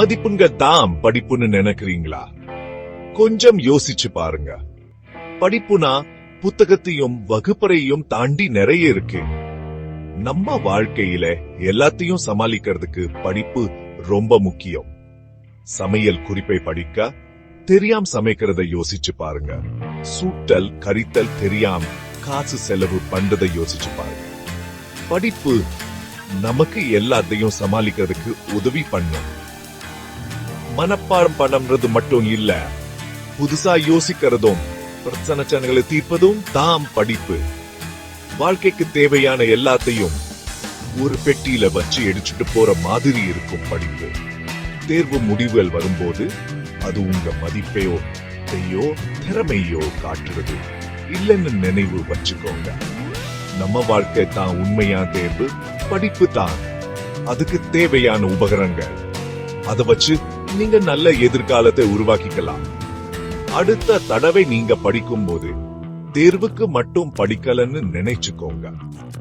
மதிப்புங்க தான் படிப்புன்னு நினைக்கிறீங்களா? கொஞ்சம் யோசிச்சு பாருங்க. படிப்புனா புத்தகத்தையும் வகுப்பறையும் தாண்டி நிறைய இருக்கு. நம்ம வாழ்க்கையில எல்லாத்தையும் சமாளிக்கிறதுக்கு படிப்பு ரொம்ப முக்கியம். சமையல் குறிப்பை படிக்க தெரியாம சமைக்கிறத யோசிச்சு பாருங்க. சூட்டல் கரித்தல் தெரியாம காசு செலவு பண்றதை யோசிச்சு பாருங்க. படிப்பு நமக்கு எல்லாத்தையும் சமாளிக்கிறதுக்கு உதவி பண்ணும். மனப்பாடம் பண்ணுறது மட்டும் இல்ல. புதுசா யோசிக்கிறதும் பிரச்சனைகளை தீர்ப்பதும் தாம் படிப்பு. வாழ்க்கைக்கு தேவையான எல்லாத்தையும் ஒரு பெட்டியில வச்சு எடுத்துட்டு போற மாதிரி இருக்கும் படிப்பு. தேர்வு முடிவுகள் வரும்போது அது உங்க மதிப்பையோ தையோ திறமையோ காட்டுறது. இல்லைன்னு நினைவு வச்சுக்கோங்க. நம்ம வாழ்க்கை தான் உண்மையான தேர்வு படிப்பு தான். அதுக்கு தேவையான உபகரணங்கள். அதை வச்சு நீங்க நல்ல எதிர்காலத்தை உருவாக்கிக்கலாம். அடுத்த தடவை நீங்க படிக்கும்போது தேர்வுக்கு மட்டும் படிக்கலன்னு நினைச்சுக்கோங்க.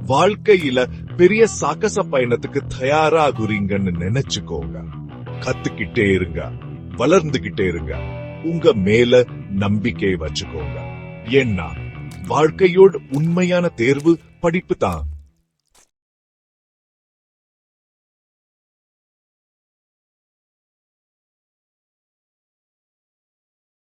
வாழ்க்கையில பெரிய சாகச பயணத்துக்கு தயாராகுறீங்கன்னு நினைச்சுக்கோங்க. கத்துக்கிட்டே இருங்க வளர்ந்துகிட்டே இருங்க. உங்க மேல நம்பிக்கை வச்சுக்கோங்க. ஏன்னா வாழ்க்கையோட உண்மையான தேர்வு படிப்பு தான்